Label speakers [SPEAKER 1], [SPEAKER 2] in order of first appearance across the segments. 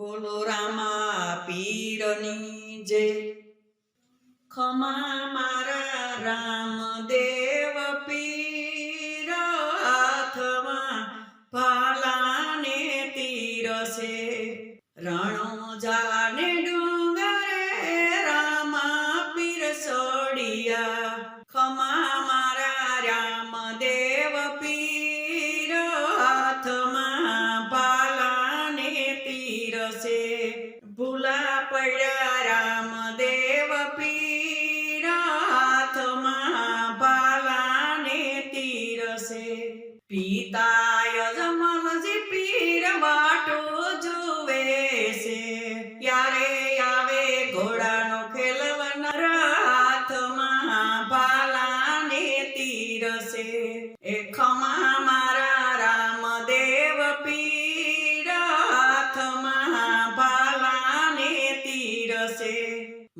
[SPEAKER 1] બોલો રામા પીરની જે ખમા મારા રામદેવ પીર હાથમાં ભાલાને તીરસે રણો જાને ડુંગરે રામા પીર સોડિયા પડ્યા રામદેવ પીર હાથમાં ભાલાને તીરસે. પિતા જમલજી પીર વાટો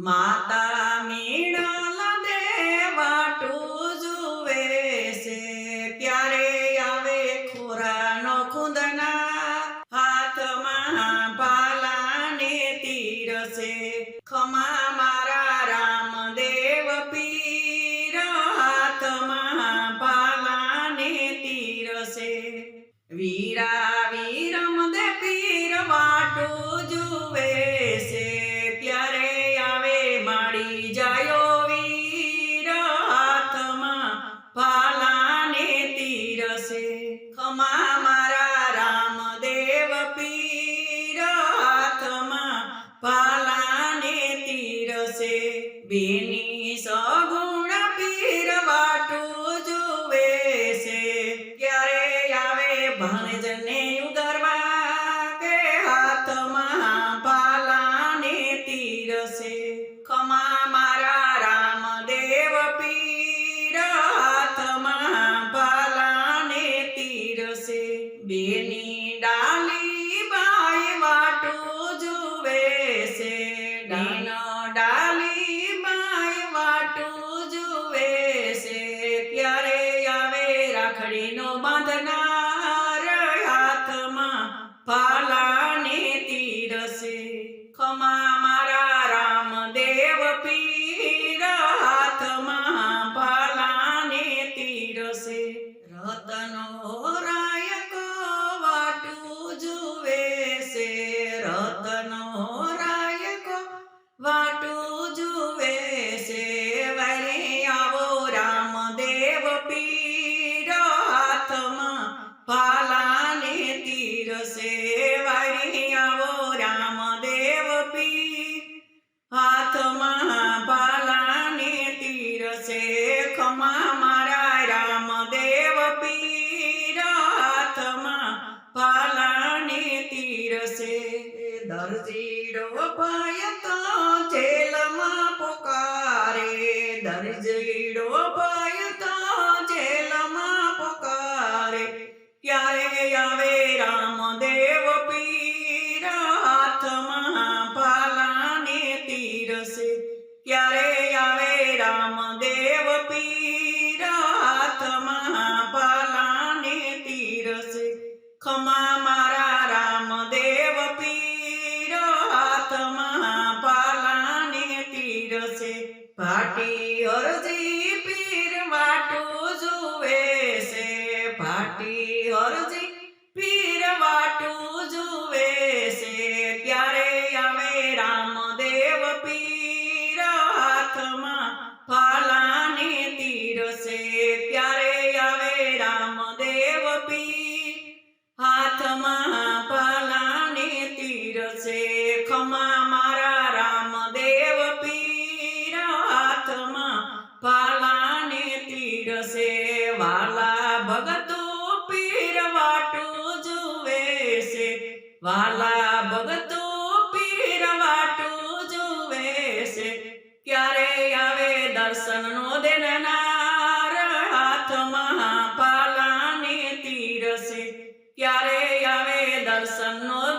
[SPEAKER 1] માતા મીણલ દેવાટું જુએ છે ત્યારે આવે ખોરાનો ખૂંદના હાથમાં ભાલાને તીરસે ખમા મારા રામદેવ પીર હાથમાં ભાલાને તીરસે વીરા વીરમ દે પીર વાટું જુએ બેની સગુણ પીર વાટું જુએ છે ક્યારે આવે ભણજને ઉગરવા કે હાથમાં ભાલાને તીરસે ખમા મારા રામદેવ પીર હાથમાં ભાલાને તીરસે બેની ડાલી બાઈ વાટું જુએ છે ડીનો ડાલી ખમા મારા રામદેવ પીર હાથમાં ભાલાને તીરસે. રતનો રાયકો વાટું જુએ છે રતનો રાયકો વાટું જુએ છે વરે આવો રામદેવ પીર હાથમાં ભાલાને તીરસે. વરે આવો પીર હાથમાં ભાલાને તીરસે ખમા મારા રામદેવ પીર. હાથમાં ભાલાને તીરસે દરજીડો ભય તો જેલમાં પોકારે. દરજીડો ભાટી અરજી પીર વાટું જુએ છે ભાટી વાલા ભગતો પીર વાટું જુવે છે. વાલા ભગતો પીર વાટું જુવે છે. ક્યારે આવે દર્શનનો દેનાર હાથમાં પાલાને તીર છે. ક્યારે આવે દર્શનનો